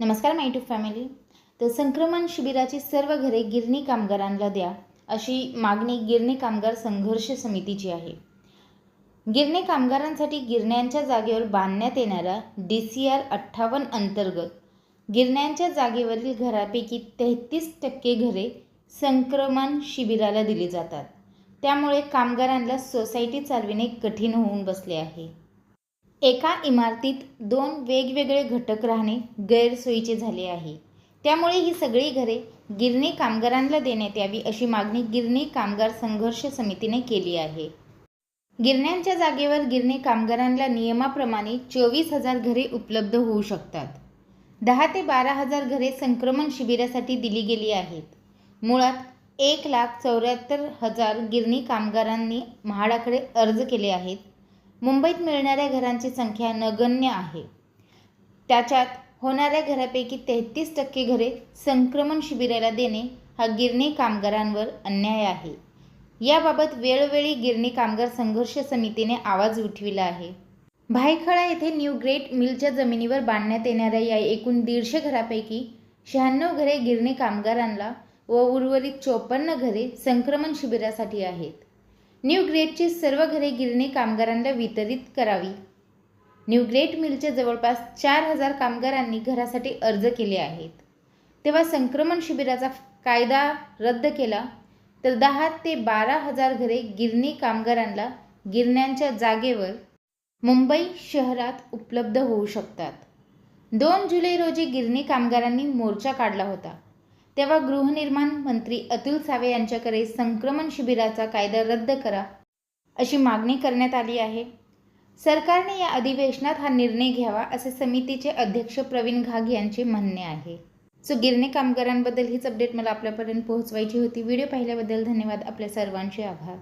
नमस्कार माय to family तर संक्रमण शिबिराची सर्व घरे गिरणी कामगारांना द्या अशी मागणी गिरणी कामगार संघर्ष समितीची आहे. गिरणी कामगारांसाठी गिरण्यांच्या जागेवर बांधण्यात येणाऱ्या डी सी आर अठ्ठावन्न अंतर्गत गिरण्यांच्या जागेवरील घरापैकी तेहतीस टक्के घरे संक्रमण शिबिराला दिली जातात. त्यामुळे कामगारांना सोसायटी चालविणे कठीण होऊन बसले आहे. एका इमारतीत दोन वेगवेगळे घटक राहणे गैरसोयीचे झाले आहे. त्यामुळे ही सगळी घरे गिरणी कामगारांना देण्यात यावी अशी मागणी गिरणी कामगार संघर्ष समितीने केली आहे. गिरण्यांच्या जागेवर गिरणी कामगारांना नियमाप्रमाणे चोवीस हजार घरे उपलब्ध होऊ शकतात. दहा ते बारा हजार घरे संक्रमण शिबिरासाठी दिली गेली आहेत. मुळात एक लाख चौऱ्याहत्तर हजार गिरणी कामगारांनी म्हाडाकडे अर्ज केले आहेत. मुंबईत मिळणाऱ्या घरांची संख्या नगण्य आहे. त्याच्यात होणाऱ्या घरापैकी तेहतीस टक्के घरे संक्रमण शिबिराला देणे हा गिरणी कामगारांवर अन्याय आहे. याबाबत वेळोवेळी गिरणी कामगार संघर्ष समितीने आवाज उठविला आहे. भायखळा येथे न्यू ग्रेट मिलच्या जमिनीवर बांधण्यात येणाऱ्या या एकूण दीडशे घरापैकी शहाण्णव घरे गिरणी कामगारांना व उर्वरित चोपन्न घरे संक्रमण शिबिरासाठी आहेत. न्यू ग्रेटची सर्व घरे गिरणी कामगारांना वितरित करावी. न्यू ग्रेट मिलच्या जवळपास चार हजार कामगारांनी घरासाठी अर्ज केले आहेत. तेव्हा संक्रमण शिबिराचा कायदा रद्द केला तर दहा ते बारा हजार घरे गिरणी कामगारांना गिरण्यांच्या जागेवर मुंबई शहरात उपलब्ध होऊ शकतात. दोन जुलै रोजी गिरणी कामगारांनी मोर्चा काढला होता. तेव्हा गृहनिर्माण मंत्री अतुल सावे यांच्याकडे संक्रमण शिबिराचा कायदा रद्द करा अशी मागणी करण्यात आली आहे. सरकारने या अधिवेशनात हा निर्णय घ्यावा असे समितीचे अध्यक्ष प्रवीण घाग यांचे म्हणणे आहे. सो गिरणे कामगारांबद्दल हीच अपडेट मला आपल्यापर्यंत पोहोचवायची होती. व्हिडिओ पाहिल्याबद्दल धन्यवाद. आपल्या सर्वांचे आभार.